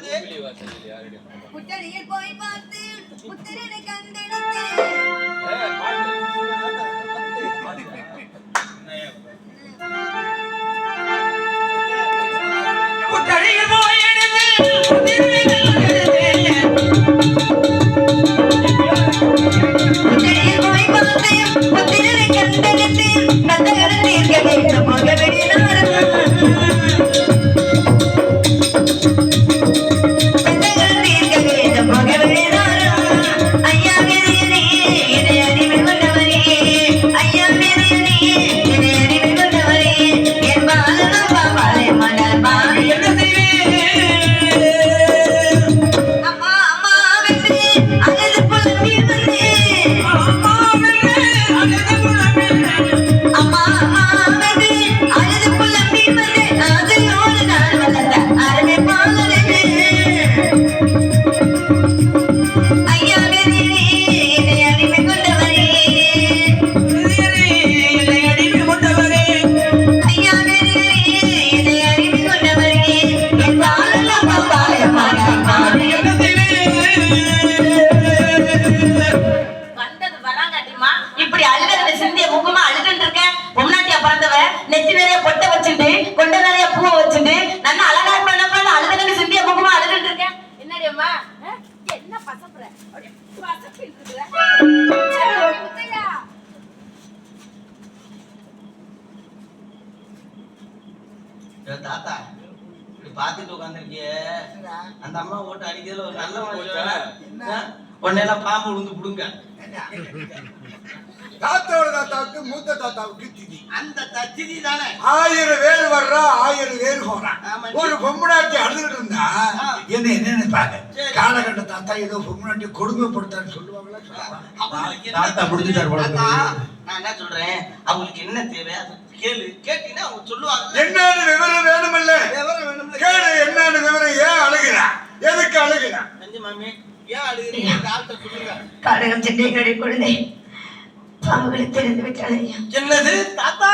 என்பது புத்தடியில் போய் பார்த்து புத்திரனை கண்டெடுத்து புத்தடியில் போய் எடுத்து புத்திரனை புத்தடியில் போய் பார்த்து புத்திரனை கண்டெடுத்து நந்தகரன் தீர்க்க தாத்தா. இப்படி பாத்துட்டு உட்காந்துருக்கிய அந்த அம்மா ஓட்டு அடிக்கிறதுல ஒரு நல்ல உடனே பாம்பு விழுந்து புடுங்க. தாத்தாவோட தாத்தாவுக்கு மூத்த தாத்தாவுக்கு திதி. அந்த தச்சிதி தானே? ஆயிரம் வேறு வர்றா ஆயிரம் வேறு போறான் ஆமா. ஒரு பொம்மநாட்டி அழுதுகிட்டு இருந்தா. என்ன என்ன நினைப்பாங்க? சரி. காலகட்ட தாத்தா ஏதோ பொம்மநாட்டி கொடுமைப்படுத்தான்னு சொல்லுவாங்களா? தாத்தா முடிஞ்சுட்டாரு. நான் என்ன சொல்றேன்? அவங்களுக்கு என்ன தேவை? அது கேளு. கேட்டீங்கன்னா அவங்க சொல்லுவாங்க என்னன்னு விவரம் வேணுமில்ல. விவரம் வேணும்ல. கேளு என்னன்னு விவரம் ஏன் அழுகிறா? எதுக்கு அழுகிறா? நெஞ்சு மாமி ஏன் அழுகிறீங்க? டாக்டர் சொல்லுங்க. காடகம் சென்னையினுடைய குழந்தை. பாம்புகளை தெரிந்து விட்டாள் ஐயா. என்னது? தாத்தா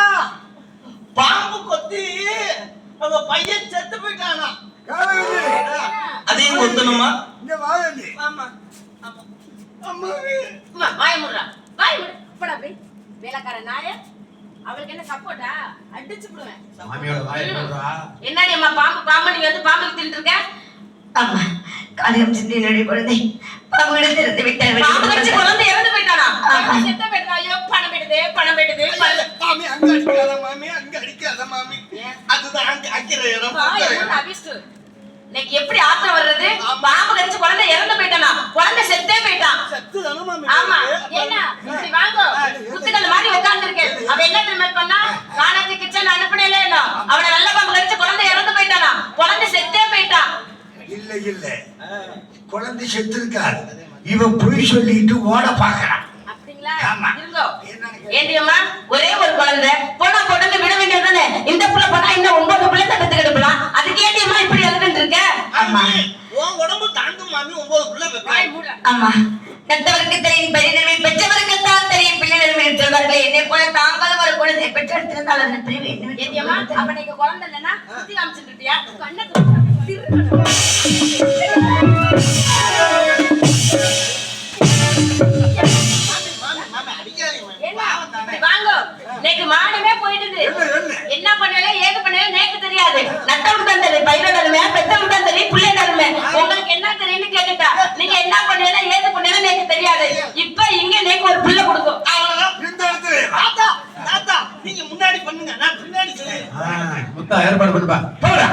பாம்பு கொத்தி அவங்க பையன் செத்து போயிட்டானா? அதையும் கொத்தணுமா? இங்க வாயண்டி ஆமா. ஆமா. அம்மா, வாயை மூடுறா. வாயை மூடு. போடா அப்படி. வேலைக்கார நாய அவளுக்கு என்ன சப்போர்ட்டா? அடிச்சு விடுவேன் மாமியோட வாயை போடுறா என்னடி அம்மா பாம்பு பாம்பு நீ வந்து பாம்புக்கு தின்னுட்டு இருக்க? அம்மா குழந்தை திறந்து விட்டாள் பாம்பு கடிச்சு குழந்தை இறந்து போயிட்டானா. செத்த போயிட்டா ஐயோ பணம் போயிடுது பணம் போயிடுது மாமி அங்க அடிக்காத மாமி அங்க அடிக்காத மாமி. அதுதான் அங்க இடம். அபிஷ்டு. இன்னைக்கு எப்படி ஆத்திரம் வர்றது? பாம்பு கடிச்சு குழந்தை இறந்து போயிட்டானா குழந்தை செத்தே போயிட்டான். செத்து தானே ஆமா. என்ன இப்படி வாங்க. குத்துக்கல் மாதிரி உட்கார்ந்து இருக்கேன் அவ என்ன தெரியுமா பண்ணா? காணாச்சி கிச்சன் அனுப்பினே அவனை நல்ல பாம்பு கடிச்சு குழந்தை இறந்து போயிட்டானா? குழந்தை செத்தே போயிட்டான். இல்ல இல்ல. குழந்தை செத்துருக்காரு இவன் பொய் சொல்லிட்டு ஓட பாக்குறான் ஒரே ஒரு குழந்தை. போனா போட்டு விட வேண்டியதுதானே இந்த புள்ள போனா இன்னும் ஒன்பது பிள்ளை தடுத்து கிடப்பலாம் அதுக்கு ஏண்டியம்மா இப்படி எழுதுன்னு இருக்க? அம்மா உன் உடம்பு தாங்கும் மாமி ஒன்பது புள்ள வைப்பேன் அம்மா கற்றவருக்கு தெரியும் பெரியனமை பெற்றவருக்கு தான் தெரியும். பிள்ளைகள் என்றவர்களே என்னை போல தாங்களும் ஒரு குழந்தை பெற்றெடுத்திருந்தால் அதன் பிரிவு என்ன அப்ப நீங்க குழந்தை இல்லைன்னா சுத்தி காமிச்சிட்டு இருப்பியா கண்ணை நேக்கு மானமே போயிடுது. என்ன, என்ன? என்ன பண்ணல ஏது பண்ணல நேக்கு தெரியாது. நட்டவுக்கு தான் தெரியும் பயிரோட அருமை பெத்தவுக்கு தான் தெரியும் பிள்ளையோட அருமை உங்களுக்கு என்ன தெரியும்னு கேட்டுட்டா. நீங்க என்ன பண்ணல ஏது பண்ணல நேக்கு தெரியாது. இப்ப இங்க நேக்கு ஒரு பிள்ளை கொடுக்கும். தாத்தா தாத்தா நீங்க முன்னாடி பண்ணுங்க. நான் பின்னாடி செய்யறேன் முத்தா ஏற்பாடு பண்ணுப்பா போடா.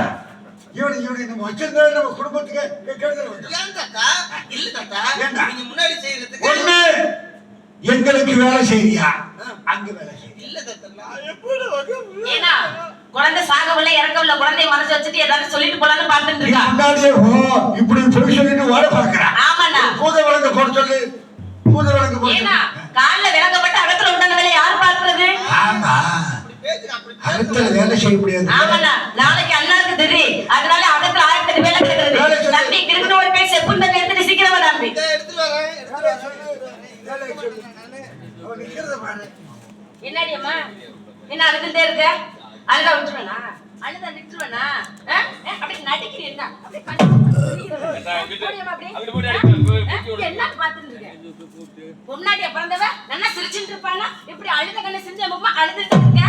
இவனை இவனை நம்ம வச்சிருந்தா நம்ம குடும்பத்துக்கு கெடுதல் ஏன் தாத்தா? இல்ல தாத்தா? நீங்க முன்னாடி செய்யறதுக்கு ஒண்ணு எங்களுக்கு வேலை செய்யறியா அங்க வேலை செய்ய இல்ல தாத்தா நான் எப்படி வர ஏன்னா குழந்தை சாகவில்லை இறக்கவில்லை குழந்தைய மனசு வச்சுட்டு ஏதாவது சொல்லிட்டு போலான்னு பார்த்துட்டு இருக்கா? முன்னாடியே போ. இப்படி பொய் சொல்லிட்டு ஓட பாக்குறான் ஆமாண்ணா. பூத விளங்க போட சொல்லு. பூத விளங்க போட ஏன்னா சொல்லு. கால்ல விளக்கப்பட்டு அகத்துல விட்டான வேலையை யார் பார்க்கறது? ஆமா. அகத்துல வேலை செய்ய முடியாது. ஆமாண்ணா. நாளைக்கு அண்ணாருக்கு தெரியும் அதனால அகத்துல ஆயிரத்தி வேலை கிடக்குறது. சொல்லு. தம்பி கிடுக்குன்னு ஒரு பேர் செப்புன்னு தண்ணி எடுத்துட்டு சீக்கிரம் தம்பி. இதை எடுத்துட்டு வரேன் எடுத்துட்டு வேலை வரேன். சொல்லு வேலை சொல்லு அவன் நிக்கிறத பாரு. என்னடி அம்மா? என்ன அழுதுட்டே இருக்க? அழுதா விட்டுருவேனா? அழுத? ஆ, அப்படி நடிக்கிறீ என்ன? இருக்க? பொம்னாட்டியா பிறந்தவ நல்லா சிரிச்சுட்டு இருப்பானா? இப்படி அழுத கண்ணு செஞ்சு அம்மா அழுதுட்டு இருக்க?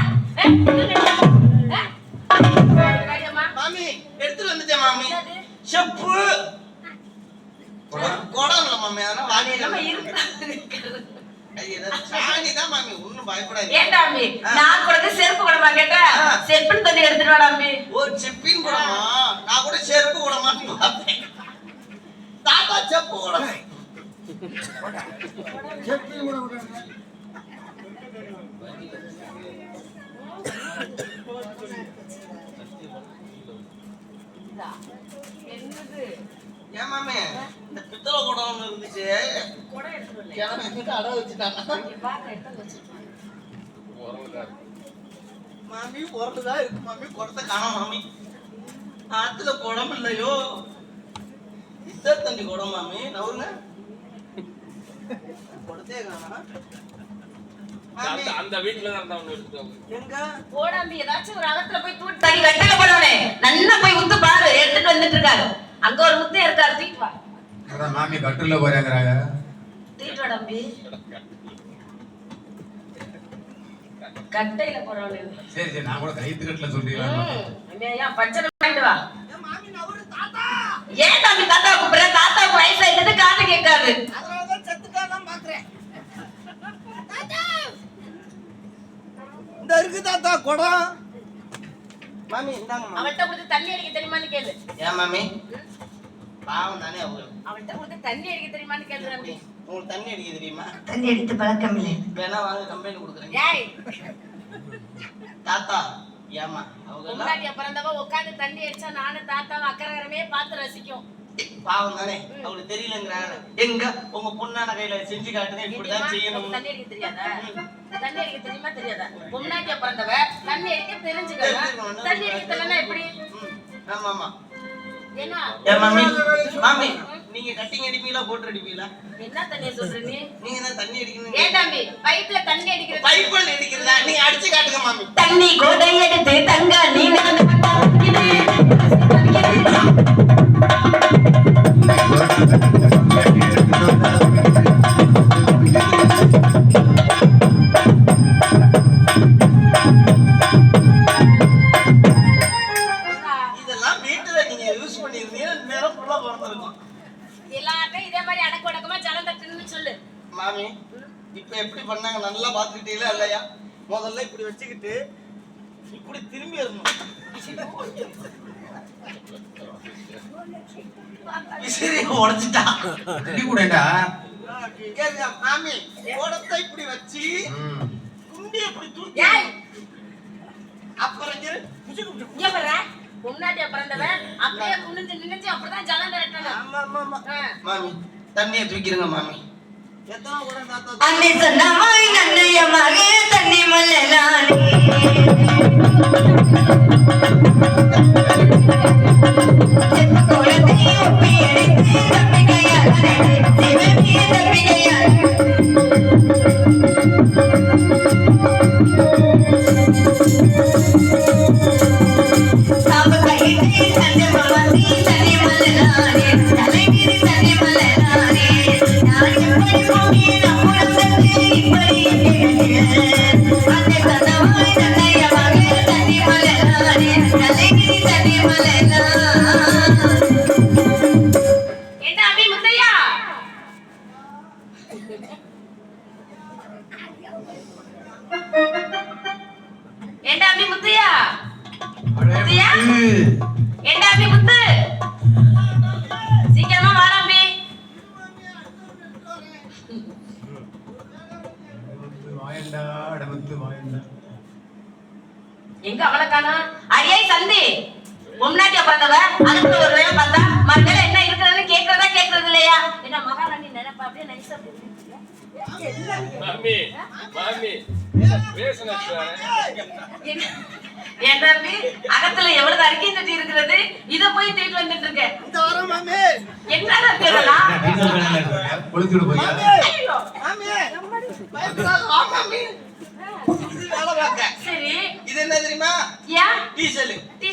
மாமி எடுத்துட்டு வந்துட்டேன் மாமி? செப்பு. குடம் இல்ல மாமி அதெல்லாம் வாங்கி நம்ம இருக்கிறது. அம்பி நான் கூட செருப்பு கூடமா கேட்ட? ஆ. செருப்புன்னு தண்ணி எடுத்துட்டு வாடா அம்பி ஓ செப்பின் குடமா நான் கூட செருப்பு குடமான்னு பார்த்தேன். தாத்தா செப்பு குடம் கூட. என்னது? ஏன் மாமி? இந்த பித்தளை குடம் இருந்துச்சு. கிணறு அடை வச்சுட்டாங்க? எடுத்து. மாமி உரலுதான் இருக்கு மாமி. குடத்தை காணோம் மாமி. ஆத்துல குடம் இல்லையோ? இசர் தண்டி குடம் மாமி. நவருங்க குடத்தே மாமி அந்த- வீட்டுல எங்க? போடா அம்பி, ஏதாச்சும் ஒரு அகத்துல போய் தூட்டு தண்ணி வெட்டல போடவனே. நல்லா போய் உத்து பாரு. எடுத்துட்டு வந்துட்டு இருக்காரு. அங்க ஒரு முத்தே இருக்காரு தூக்கிட்டு வா. அதான் மாமி கட்டுல போறேங்கிறாங்க. தூக்கிட்டு அம்பி. கட்டையில போறவனே சரி சரி நான் கூட கைத்து கட்டுல சொல்றீங்களா? ஏன் பச்சை வாங்கிட்டு வா. ஏன் தம்பி தாத்தா கூப்பிடுற? தாத்தாவுக்கு வயசாயிட்டது காது கேட்காது. அதனாலதான் செத்துட்டான் பாக்குறேன். இந்த இருக்கு தாத்தா குடம். மாமி இந்தாங்க மாமி அவள்கிட்ட கொடுத்து தண்ணி அடிக்க தெரியுமான்னு கேளு. ஏன் மாமி? பாவம் தானே அவங்க அவள்கிட்ட கொடுத்து தண்ணி அடிக்க தெரியுமான்னு கேளு தம்பி. உங்களுக்கு தண்ணி அடிக்க தெரியுமா? தண்ணி அடித்து பழக்கம் இல்லை. வேணா வாங்க கம்பெனி கொடுக்குறேன். ஏய். தாத்தா ஏமா அவங்க பொம்னாட்டியா பிறந்தவ உட்காந்து தண்ணி அடிச்சா நானும் தாத்தாவும் அக்கறகரமே பார்த்து ரசிக்கும். பாவம் தானே அவங்களுக்கு தெரியலங்கிறாங்க. எங்க? உங்க பொண்ணான கையில செஞ்சு காட்டுங்க இப்படிதான்? செய்யணும். தண்ணி அடிக்க தெரியாதா? தண்ணி அடிக்க தெரியுமா தெரியாதா? பொம்னாட்டியா பிறந்தவ தண்ணி அடிக்க தெரிஞ்சுக்கணும். தண்ணி அடிக்க தெரியலன்னா எப்படி? ஆமா ஆமா மாமி மாமி நீங்க கட்டிங் அடிப்பீங்களா போட்டு அடிப்பீங்களா? என்ன தண்ணிய சொல்ற நீ நீங்க தான் தண்ணி அடிக்கணும்? ஏன் தம்பி பைப்ல தண்ணி அடிக்கிறது பைப்பில் அடிக்கிறதா? நீங்க அடிச்சு காட்டுங்க மாமி தண்ணி கோடை எடுத்து தங்க நீ வரணும் விசிறி உடைச்சிட்டா தண்ணி கூடடா மாமி உடத்தை இப்படி வச்சு குண்டி இப்படி தூக்கி ஏய். அப்புறம் பொம்னாட்டியா பிறந்தவன் அப்படியே குனிஞ்சு நினைச்சு அப்படிதான் ஜலம் தரட்டணும். மாமி தண்ணியை தூக்கிடுங்க மாமி. அன்னை சொன்னமாய் நன்னைய மகே தண்ணி மல்லலானே செத்த குழந்தை ஒப்பி அடித்து தப்பிக்கையாளே சிவனே ஏண்டா அபி முத்தையா? முத்தையா? தம்பி அகத்துல எவ்வளவு அறிக்கை தட்டி இருக்கிறது? இத போய் தேடி வந்துட்டு இருக்க இந்த வாரம் மாமி. என்னடா தேடலாம் கொளுத்துடு போய் ஐயோ மாமி பயப்படாத வா மாமி இது வேலை பார்க்க சரி இது என்ன தெரியுமா ஏன் டீசல் டீ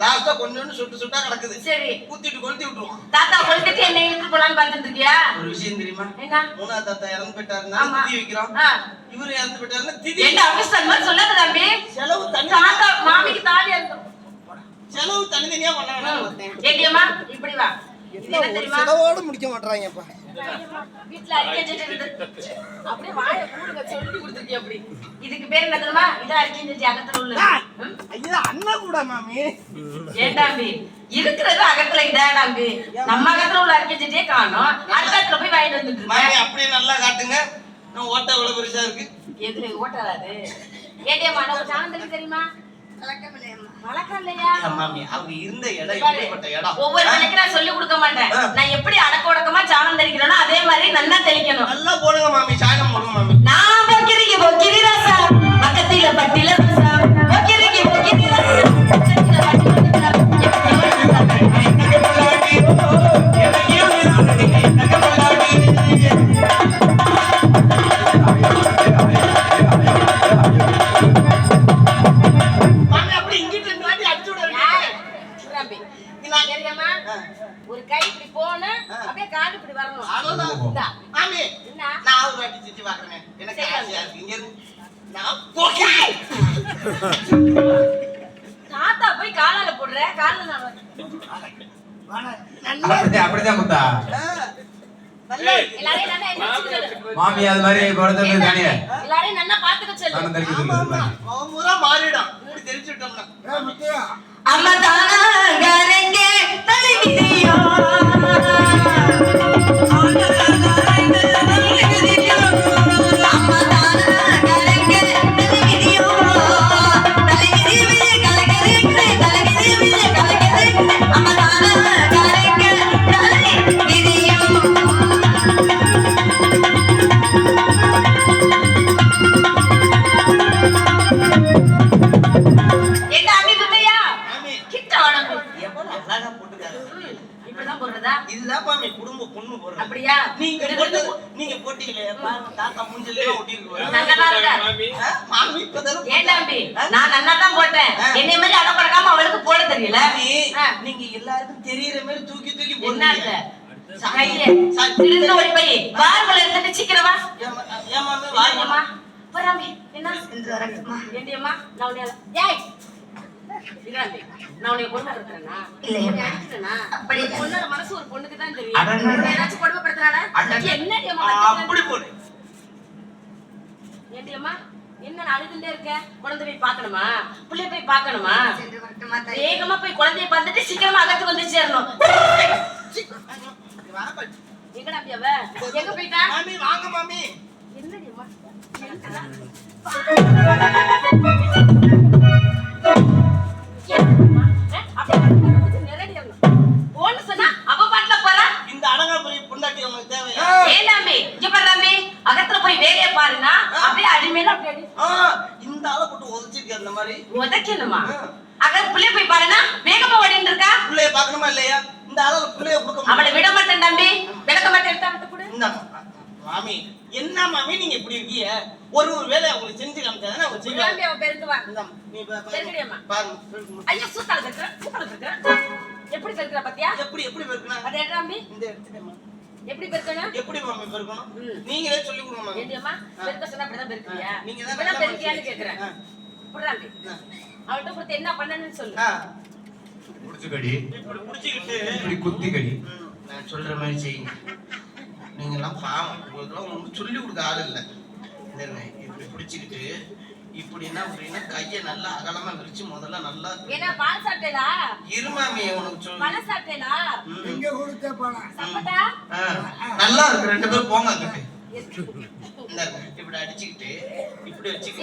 லாஸ்டா கொஞ்சோண்டு சுட்டு சுட்டா கிடக்குது. சரி. ஊத்திட்டு கொளுத்தி விட்டுருவோம். தாத்தா கொளுத்திட்டு என்ன இழுத்து போலான்னு பார்த்துட்டு இருக்கியா ஒரு விஷயம் தெரியுமா? என்ன? மூணாவது தாத்தா இறந்து போயிட்டாருன்னா. திதி வைக்கிறோம். இவரு இறந்து போயிட்டாருன்னா திதி என்ன அவசரம்? மாதிரி சொல்லாத தம்பி செலவு தனி தாத்தா மாமிக்கு தாலி அறுக்கும் செலவு தனித்தனியா பண்ண வேணாம். இப்படி வா. இது என்ன தெரியுமா? செலவோட முடிக்க மாட்டாங்கப்பா செடி இருந்து. அப்படியே வாயை கூடுங்க சொல்லி கொடுத்துருக்கீங்க அப்படி. இதுக்கு பேர் என்ன தெரியுமா? இதான் அரிக்கை செடி அகத்துல உள்ள அண்ணா கூட மாமி. ஏண்டாம்பி இருக்கிறது அகத்துல இதாடாம்பி நம்ம அகத்துல உள்ள அரிக்கை செடியே காணோம். அடுத்த போய் வாங்கிட்டு வந்துட்டு மாமி அப்படியே நல்லா காட்டுங்க. ஓட்ட எவ்வளவு பெருசா இருக்கு? எதுல ஓட்டாது ஏடியம்மா நம்ம சாணம் தெரியுமா? ஒவ்வொரு நான் சொல்லி கொடுக்க மாட்டேன். நான் எப்படி அடக்க ஒடக்கமா சாணம் தெளிக்கிறேனோ அதே மாதிரி நல்லா தெளிக்கணும். நல்லா போடுங்க மாமி. சாயம் போடுங்க மாமி. நான் பொக்கிரிக்கு பொக்கிரி ரசா பக்கத்தில பட்டில அப்படிதான் அப்படிதான் முத்தா. மாமி அது மாதிரி படத்துல தானே எல்லாரையும் நல்லா பாத்துக்க சொல்லு அவன் முறை மாறிடும் இப்படி தெரிஞ்சு விட்டோம்னா அம்மா தானாங்கரங்க தலைவிதியோ. மாமி குடும்ப பொண்ணு போறது அப்படியா? நீங்க போட்டு நீங்க போட்டீங்களே பாருங்க தாத்தா மூஞ்சில ஒட்டி இருக்கு நல்லா இருக்கா? மாமி மாமி இப்பதானே ஏன் தம்பி? நான் நல்லா தான் போட்டேன் என்னை மாதிரி அடை பழக்காம அவளுக்கு போட தெரியல. நீங்க எல்லாருக்கும் தெரியற மாதிரி தூக்கி தூக்கி? போடுறீங்க. போய் வார்மல எடுத்துட்டு சீக்கிரம் வா. ஏன் மா- ஏன் மாமி வாரியம்மா வாரியம்மா போறாமி. என்ன? நான் ஏய் நான் உன்னை கொடுமைப்படுத்துறேனா? ஒரு பொண்ணோட மனசு ஒரு பொண்ணுக்கு தான் தெரியும். ஏதாச்சும் கொடுமைப்படுத்துறானா? வச்சிருக்க? அப்படி போடு ஏண்டியம்மா, என்ன நான் அழுதுண்டே இருக்க? குழந்தை போய் பார்க்கணுமா? புள்ளைய போய் பார்க்கணுமா? வேகமா போய் குழந்தைய பார்த்துட்டு சீக்கிரமா அகத்துக்கு வந்து சேரணும். எங்கடா அப்படி அவ? எங்க போயிட்டா? மாமி வாங்க மாமி என்னடி அம்மா? பெருக்கணும். நீங்களே சொல்லி கொடுங்க மாமி ஏண்டியம்மா பெருக்க சொன்னா அப்படிதான் பெருக்கிறியா ஆ, நீங்க தான் பெருக்கியான்னு. கேக்குறேன். ஆ. அவள்கிட்ட கொடுத்து என்ன பண்ணணும்னு சொல்லு. ஆ, முடிச்சு கடி இப்படி புடிச்சுக்கிட்டு இப்படி குத்தி கடி ம், நான் சொல்ற மாதிரி செய்யுங்க நீங்க எல்லாம் பாவம் உங்களுக்குலாம் ஒன்றும் சொல்லி கொடுக்க ஆள் இல்லை. இப்படி பிடிச்சிக்கிட்டு இப்படி என்ன அப்படின்னா கையை நல்லா அகலமா விரிச்சு முதல்ல நல்லா ஏன்னா பால் சாப்பிட்டேலா இருமாமி உனக்கு சொல்லு. பழம் சாப்பிட்டேலா. எங்க கொடுத்த சாப்பிட்டா? ஆ, நல்லா இருக்கு. ரெண்டு பேரும் போங்க இந்தாங்க, இப்படி அடிச்சுக்கிட்டு இப்படி வச்சுக்கிட்டு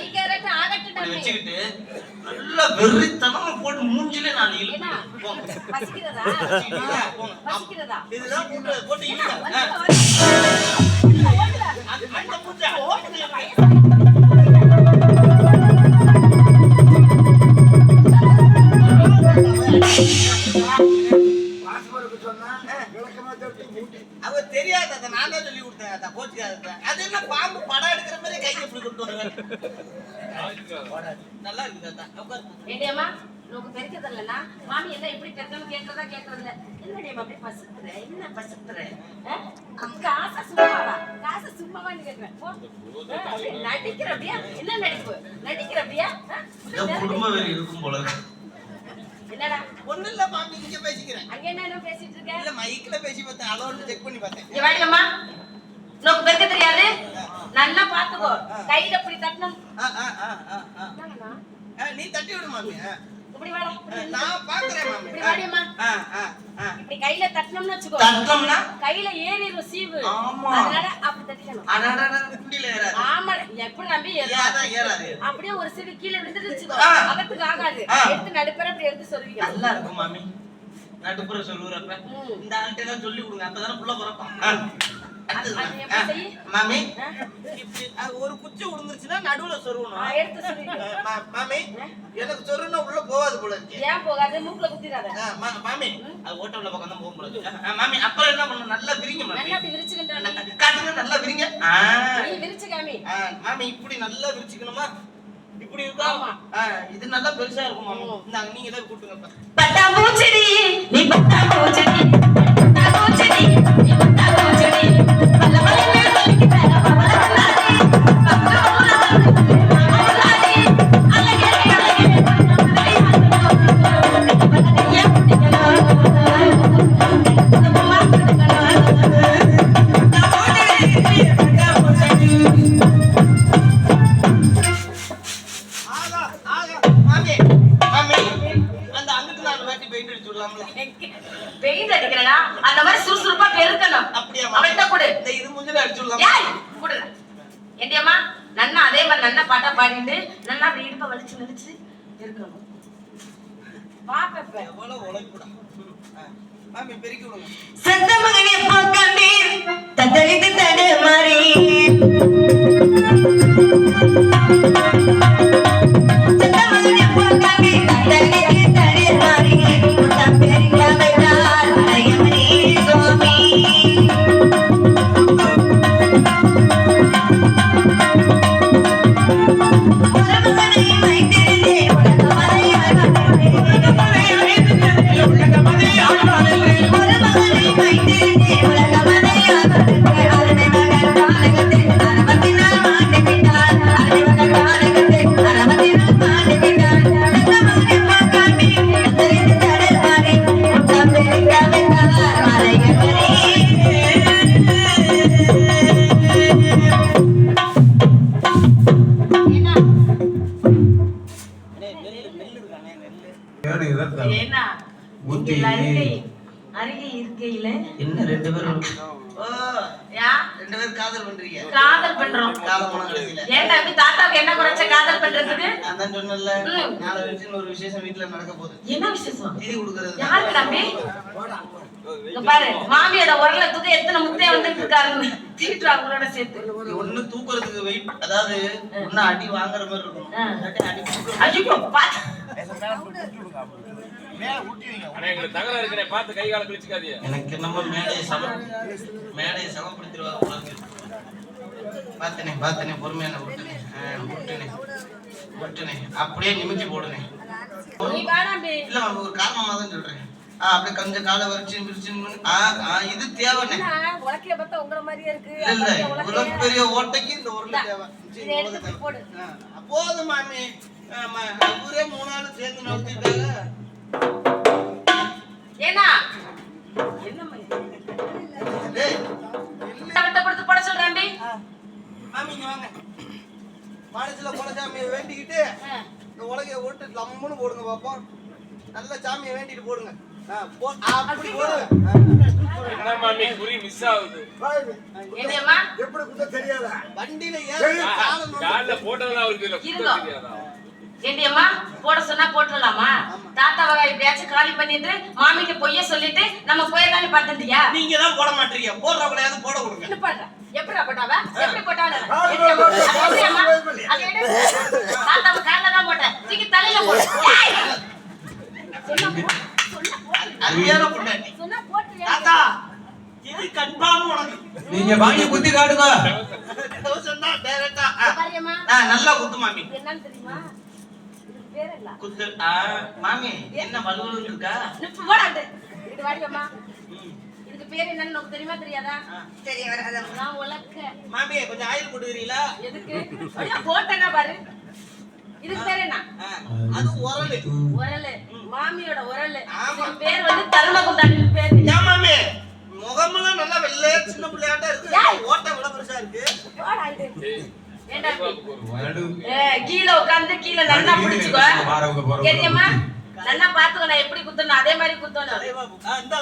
வச்சுக்கிட்டு நல்லா வெறித்தனமா போட்டு மூஞ்சிலே நான் போட்டு போட்டு அவ தெரியாத நான் தான் சொல்லி கொடுத்தேன். அதை கோச்சுக்காத அது என்ன பாம்பு படம் எடுக்கிற மாதிரி கை எப்படி கொண்டு வருவேன்? நல்லா இருக்குது உனக்கு மாமி என்ன இப்படி பெருக்கணும் கேட்கறதா கேட்கறது இல்ல என்னடி அப்படி பசுத்துற? என்ன பசுத்துற? காசை சும்மாவா? காசை சும்மாவான்னு கேட்கிறேன் நடிக்கிற அப்படியா என்ன நடிப்பு? நடிக்கிற அப்படியா? குடும்ப இருக்கும் போல என்னடா? ஒண்ணு இல்ல மாமி இங்க பேசிக்கிறேன். அங்க என்ன பேசிட்டு இருக்க? இல்ல மைக்ல பேசி பார்த்தேன். அளவு செக் பண்ணி பார்த்தேன். இங்க வாடியம்மா உனக்கு பெருக்க தெரியாது? நல்லா பாத்துக்கோ. கையில இப்படி தட்டணும் நீ தட்டி விடு மாமி. இப்படி வாடா இப்படி நில்லு. நான் பாக்குறேன் மாமி. இப்படி வாடியம்மா. ஆ, ஆ, ஆ. இப்படி கையில தட்டணும்னு வச்சுக்கோ. கையில ஏறிடும் சீவு. ஆமா. அதனால அப்படி தட்டிக்கணும். அடடடட, குண்டில ஏறாது. ஆமா எப்படி நம்பி? ஏறாது, ஏறாது. அப்படியே ஒரு சீவு கீழே விழுந்துட்டு வச்சுக்கோ. அகத்துக்கு ஆகாது. எடுத்து நடுப்பற அப்படி எடுத்து சொல்லுவீங்க. நல்லா இருக்கும் மாமி. நடுப்புற சொல்லுறப்ப. இந்த ஆள்கிட்ட சொல்லி கொடுங்க. அப்பதானே புள்ள பிறப்பான் மாமி. ஒரு குச்சி விழுந்துருச்சுன்னா நடுவுல ஆ, சொருவணும் மாமி எனக்கு சொருன்னா உள்ள போகாது போல இருக்கு. ஏன் போகாது? மூக்குல மா- மாமி அது ஓட்ட உள்ள பக்கம் தான் போக மாமி அப்புறம் என்ன பண்ணணும்? நல்லா விரிங்க மாமி. நல்லா விரிச்சுக்கிட்டானே காட்டுங்க நல்லா விரிங்க. நீ விரிச்சு காமி ஆ, மாமி இப்படி நல்லா விரிச்சுக்கணுமா? இப்படி இருக்கா? இது நல்லா பெருசா இருக்கும் மாமி. இந்தாங்க நீங்க தான் கூட்டுங்க. பட்டாம்பூச்செடி நீ பட்டாம்பூச்செடி. சந்த மகனே போக்கண்டீர் தத்தளித்து பண்றோம் தாத்தாவுக்கு என்ன குறைச்ச காதல் பண்றதுக்கு? நான் தான் சொன்னேன்ல, ம். நாளை கழிச்சு ஒரு விசேஷம் வீட்டுல நடக்க போகுது. என்ன விசேஷம்? திதி கொடுக்கறது. யாருக்கு நம்பி இங்க பாரு மாமியோட உரல தூக்க எத்தனை முத்தைய வந்துட்டு இருக்காருன்னு. தீட்டு அவங்களோட சேர்த்து. ஒண்ணு தூக்குறதுக்கு வெயிட் அதாவது ஒண்ணு அடி வாங்குற மாதிரி இருக்கும் அடி பாத்து. எனக்கு நம்ம மேடையை சம மேடையை சமப்படுத்திடுவாங்க. பார்த்தனே பார்த்தனே பொறுமையான விட்டுனே விட்டுனே விட்டுனே அப்படியே நிமித்தி போடுனே. இல்ல ஒரு காரணமா தான் சொல்றேன். ஆ அப்படியே கொஞ்சம் காலை வரிச்சு விரிச்சு ஆ இது தேவைண்ணே. உலக்கைய பார்த்தா உங்கள மாதிரியே இருக்கு. இல்ல இல்ல இவ்வளவு பெரிய ஓட்டைக்கு இந்த உருளை தேவை. போதும் மாமி. சாமியை வேண்டிட்டு போடுங்க. அப்படி குறி மிஸ் ஆகுது. எப்படி குத்த தெரியாதா? வண்டியில ஏறி காலம் நோண்டி- காலில் போட்டதெல்லாம் அவருக்கு இதுல குத்த இருங்க. தெரியாதா? ஏண்டியம்மா போட சொன்னா போட்டுடலாமா? தாத்தா வகை எப்படியாச்சும் காலி பண்ணிட்டு மாமிக்கு பொய்ய சொல்லிட்டு நம்ம போயிடலாம்னு பார்த்துட்டியா நீங்க தான் போட மாட்டீங்க. போடுறவங்களையாவது போட விடுங்க என்ன பண்ற? எப்படி போட்டாவ? எப்படி போட்டாவ. தாத்தாவை கால்ல தான் போட்டேன். தூக்கி தலையில போடு. நீங்க வாங்கி குத்தி காட்டுங்க நல்லா குத்து மாமி. குத்து மாமி என்ன வலுவலு இருக்கா? இதுக்கு பேர் என்னன்னு உனக்கு தெரியுமா தெரியாதா? சரி வராத நான் உலக்க. மாமி கொஞ்சம் ஆயில் போட்டுக்கிறீங்களா? எதுக்கு? போட்டேன்னா பாரு. இதுக்கு பேர் என்ன? அது உரலு. உரலு. மாமியோட உரலு. பேர் வந்து தர்மகுந்தாண்டி பேரு. ஏன் மாமி? முகமெல்லாம் நல்லா வெள்ளையா சின்ன பிள்ளையாட்டா இருக்கு. ஓட்டை விட பெருசா இருக்கு? கீழே உட்கார்ந்து கீழே நல்லா பிடிச்சுக்கோ. தெரியுமா? நல்லா பாத்துக்கோ நான் எப்படி குத்தணும் அதே மாதிரி குத்தணும்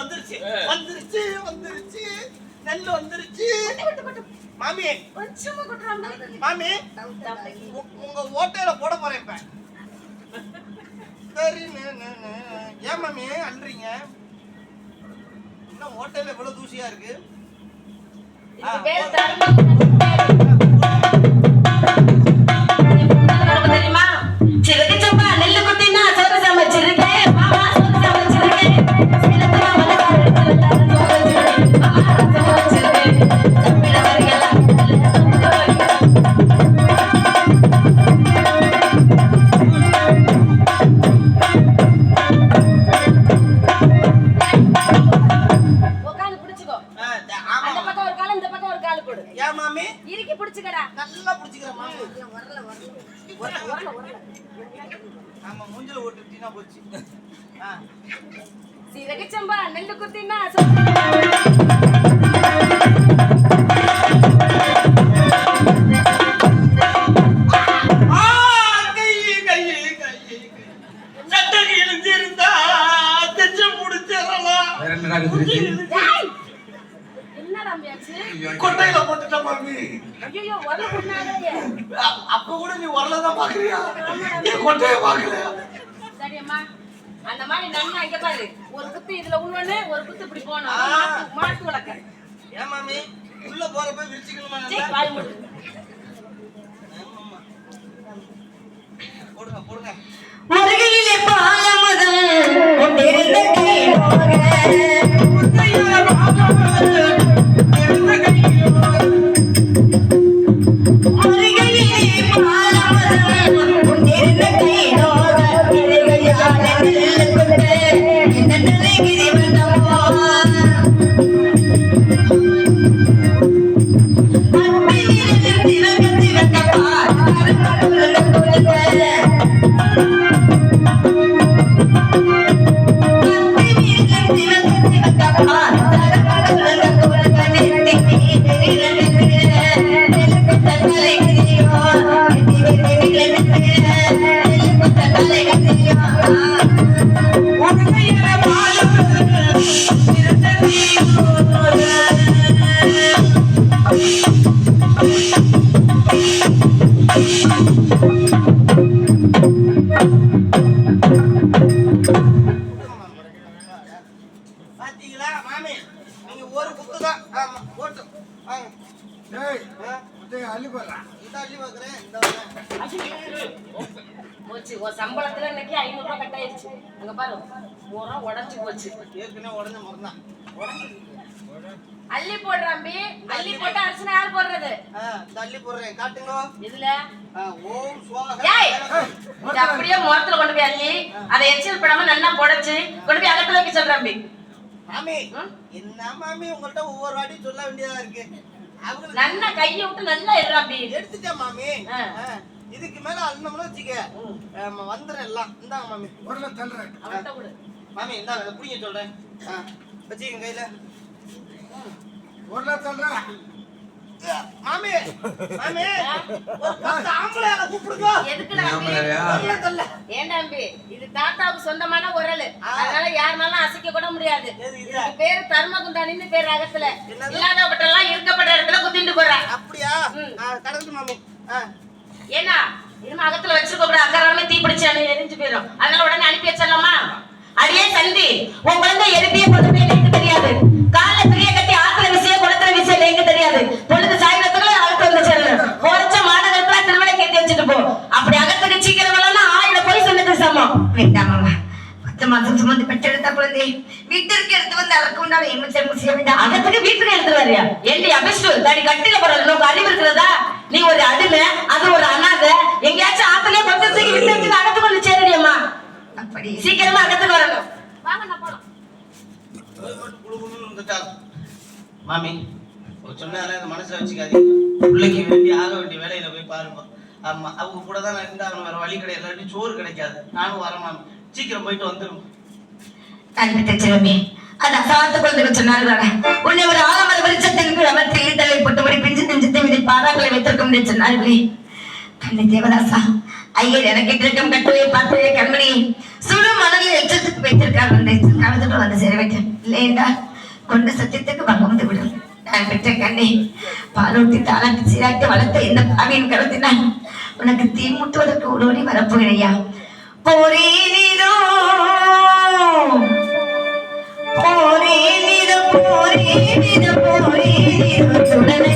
வந்துருச்சு. வந்துருச்சு வந்துருச்சு. நெல் வந்துருச்சு. மாமி. மாமி உங்க ஓட்டையில போட போறேன் இப்ப. சரி. ஏன் மாமி அல்றீங்க இன்னும் ஓட்டையில இவ்வளவு தூசியா இருக்கு? தெரியுமா? சிறுகு சம்பா நெல்லு குத்தினா சோறு சமைச்சிருக்கேன். மாமா சோறு சமைச்சிருக்கேன். சிலத்துல மலர் எடுத்து சோறு வச்சிருக்கேன். மாமா ரசம் வச்சிருக்கேன். தப்பில வரையெல்லாம் உட்காந்து பிடிச்சுக்கோ. ஆ, த- அந்த ஆமா. பக்கம் ஒரு கால் இந்த பக்கம் ஒரு கால் போடு. ஏன் மாமி? இறுக்கி பிடிச்சுக்கடா. நல்லா பிடிச்சிக்கிறேன் பாரு ஒரு குத்து இதுல உள்ளொன்னு ஒரு குத்து இப்படி ஆ. மாட்டு- வளர்க்க ஏன் மாமி உள்ள போறப்ப விரிச்சுக்கணுமா? வாய் மூடு. ஆமாம்மா. போடுங்க போடுங்க முருகையிலே பாலமுதம் அள்ளி போடுறாம்பி அள்ளி போட்டு அரிசனை யார் போடுறது? தள்ளி போடுறேன். காட்டுங்க. இதுல ஓம் இது அப்படியே முகத்துல கொண்டு போய் அள்ளி. அதை எச்சில் படாம நல்லா புடைச்சு கொண்டு போய் அகத்துல வைக்க சொல்றாம்பி மாமி ம்? என்ன மாமி உங்கள்ட்ட ஒவ்வொரு வாட்டி சொல்ல வேண்டியதா இருக்கு? நல்லா கையை விட்டு நல்லா இடுறாம்பி எடுத்துட்டேன் மாமி. இதுக்கு மேல அண்ணம்னா வச்சுக்க. ஆமா, வந்துரும் எல்லாம். இந்தாங்க மாமி. உடல தள்ளுறேன். மாமி இந்தாங்க பிடிங்க சொல்றேன். வச்சுக்கங்க கையில. மாமி மாமி ஒரு பத்து ஆம்பளையால கூப்பிடுங்க. எதுக்குடா அம்பி? ஆம்பளையா? தள்ள, தள்ள. ஏண்டாம்பி இது தாத்தாவுக்கு சொந்தமான உரல். அதனால யாருனாலும் அசைக்க கூட முடியாது. இது? இதுக்கு பேரு என்னது? இல்லாதவட்டெல்லாம் இருக்கப்பட்ட இடத்துல குத்திட்டு போறா. அப்படியா? கடவுள் மாமி. ஏன்னா இனிமே அகத்துல வச்சிருக்க கூட அக்கறாமே தீ பிடிச்சு அணு எரிஞ்சு போயிடும். அதனால உடனே அனுப்பி வச்சிடலாமா? அடியே சந்தி உன் குழந்தை எரிப்பிய பொறுப்பே எனக்கு தெரியாது. கால பெரிய கட்டி எனக்கு தெரியாது. பொழுது சாயங்காலத்துல அழுத்து வந்து சேரணும். குறைச்ச மாநகரத்துல திருவிழா கேட்டி வச்சுட்டு போ. அப்படி அகத்துக்கு சீக்கிரம் வரலாம் ஆயிரம் போய் சொன்னது சமம். வேண்டாம் பத்து மாசம் சுமந்து பெற்றெடுத்த குழந்தை வீட்டிற்கு எடுத்து வந்து அதற்கு உண்டான எலுமிச்சை செய்ய வேண்டாம். அகத்துக்கு வீட்டுக்கு எடுத்து வரியா? ஏண்டி அபிஷ்டு தடி கட்டில போறது உனக்கு அறிவு இருக்கிறதா? நீ ஒரு அடிமை அது ஒரு அனாதை. எங்கேயாச்சும் ஆத்துலயே கொஞ்சம் தூக்கி விட்டு வச்சு அகத்துக்கு வந்து சேரடி இல்லம்மா அப்படி. சீக்கிரமா அகத்துக்கு வரணும். வாங்க நான் போலாம். மாமி ஒரு சொன்னால இந்த மனசுல வச்சுக்காதீங்க. பிள்ளைக்கு வேண்டி ஆக வேண்டிய வேலையில போய் பாருங்க ஆமா அவங்க கூட தான் நான் இருந்தாங்க வேற வழி கிடையாது. இல்லாட்டி சோறு கிடைக்காது. நானும் வரேன் சீக்கிரம் போயிட்டு வந்துடும் கல்வித்த சிவமே அது அசாத்து குழந்தைகள் சொன்னார்கள் உன்னை ஒரு ஆலமர வெளிச்சத்தின் கீழ் அமர்த்தி தலை போட்டுபடி பிஞ்சு நெஞ்சத்தை விதி பாறாக்களை வைத்திருக்கும் சொன்னார்களே. தந்தை தேவதாசா ஐயர் எனக்கு கிடைக்கும் கட்டுரை பார்த்து கண்மணி. சுடு மணலில் எச்சத்துக்கு வைத்திருக்கார் வந்து காலத்துக்கு வந்து சேர வைக்க. இல்லையென்றால் கொண்ட சத்தியத்துக்கு பகவந்து விடும். நான் பெற்ற கண்ணை பாலூட்டி தாளாட்டி சீராட்டி வளர்த்த இந்த பாவியின் கருத்தினால் உனக்கு தீ முட்டுவதற்கு ஓடோடி வரப்போகிறையா? போரேனிதோ போரேனிதோ போரேனிதோ போரேனிதோ சுடலை